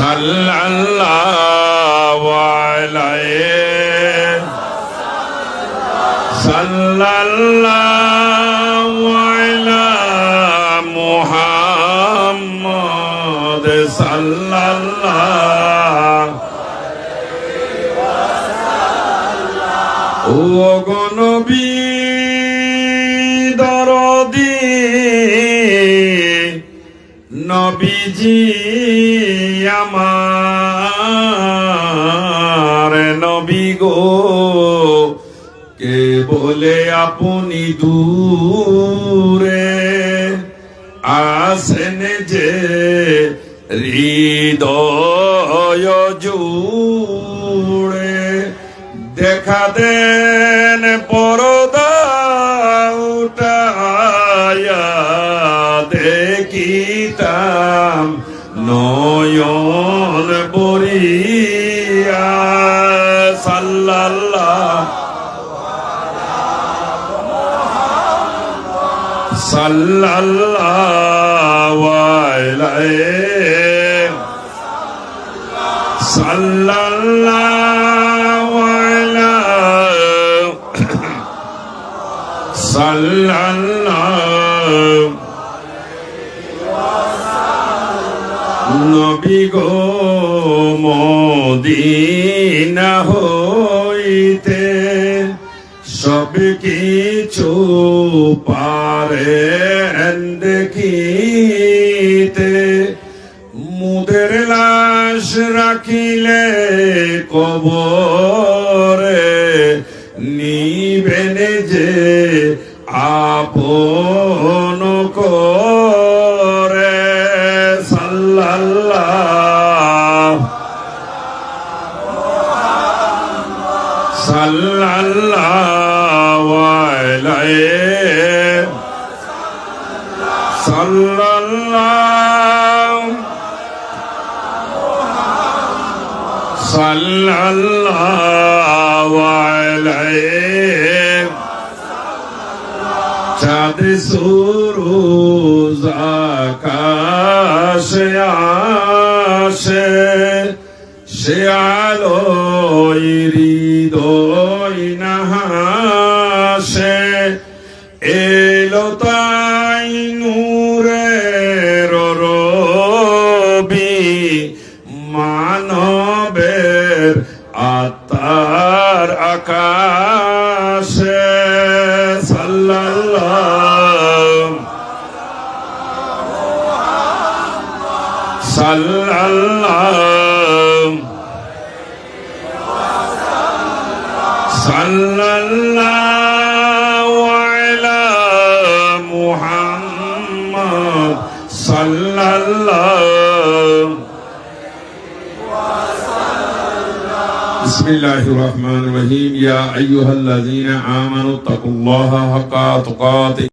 সাল্লাল্লাহু আলাইহি সাল্লাল্লাহু আলা মুহাম্মদ সাল্লাল্লাহু আলাইহি ও গো নবী দরদি আমার নবী কে বলে আপনি দূরে? আসেন যে হৃদয় জুড়ে দেখা দেন নয়ন বরিয়া সাল্লাল্লাহ সাল্লাল্লাহু সাল্লাল্লাহু সাল্লাল্লাহু নবী গো, মদিনা হইতে সব কিছু পারেন দেখিতে। মুদের লাশ রাখিলে কবরে নিবেন যে আপন সাল্লাল্লাহ সাল্লাল্লাহু আলাইহি সাল্লাল্লাহু সাল্লাল্লাহু আলাইহি চাঁদ সুরুজ আকাশে আসে সে আলোয় হৃদয় নাহাসে। এলো তাই নূরের রবি মানবের আত্মার আকাশে। وصلى الله صلى الله على محمد صلى الله بسم الله الرحمن الرحيم يا أيها الذين آمنوا اتقوا الله حق تقاته